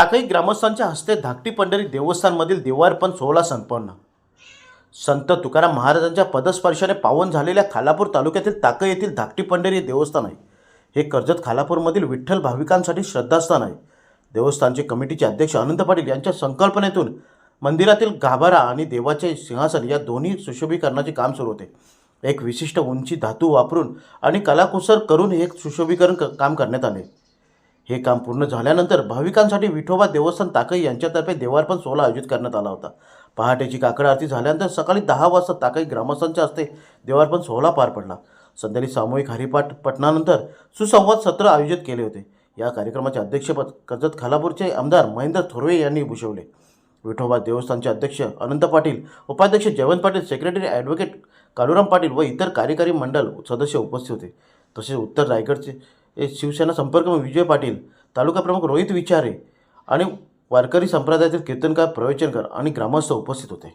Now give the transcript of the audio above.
टाकई ग्रामस्थांच्या हस्ते धाकटी पंढरी देवस्थानमधील देवार्पण सोहळा संपन्न. संत तुकाराम महाराजांच्या पदस्पर्शाने पावन झालेल्या खालापूर तालुक्यातील ताकई येथील धाकटी पंढरी हे देवस्थान आहे. हे कर्जत खालापूरमधील विठ्ठल भाविकांसाठी श्रद्धास्थान आहे. देवस्थानचे कमिटीचे अध्यक्ष अनंत पाटील यांच्या संकल्पनेतून मंदिरातील गाभारा आणि देवाचे सिंहासन या दोन्ही सुशोभीकरणाचे काम सुरू होते. एक विशिष्ट उंची धातू वापरून आणि कलाकुसर करून हे सुशोभीकरण काम करण्यात आले. हे काम पूर्ण झाल्यानंतर भाविकांसाठी विठोबा देवस्थान ताकई यांच्यातर्फे देवार्पण सोहळा आयोजित करण्यात आला होता. पहाटेची काकड आरती झाल्यानंतर सकाळी दहा वाजता ताकई ग्रामस्थांच्या हस्ते देवार्पण सोहळा पार पडला. संध्याकाळी सामूहिक हरिपाठ पठणानंतर सुसंवाद सत्र आयोजित केले होते. या कार्यक्रमाचे अध्यक्षपद कर्जत खालापूरचे आमदार महेंद्र थोरवे यांनी भूषवले. विठोबा देवस्थानचे अध्यक्ष अनंत पाटील उपाध्यक्ष जयवंत पाटील सेक्रेटरी ॲडव्होकेट कालुराम पाटील व इतर कार्यकारी मंडल सदस्य उपस्थित होते. तसेच उत्तर रायगडचे हे शिवसेना संपर्कमंत्री विजय पाटील तालुका प्रमुख रोहित विचारे आणि वारकरी संप्रदायातील कीर्तनकार प्रवचनकार आणि ग्रामस्थ उपस्थित होते.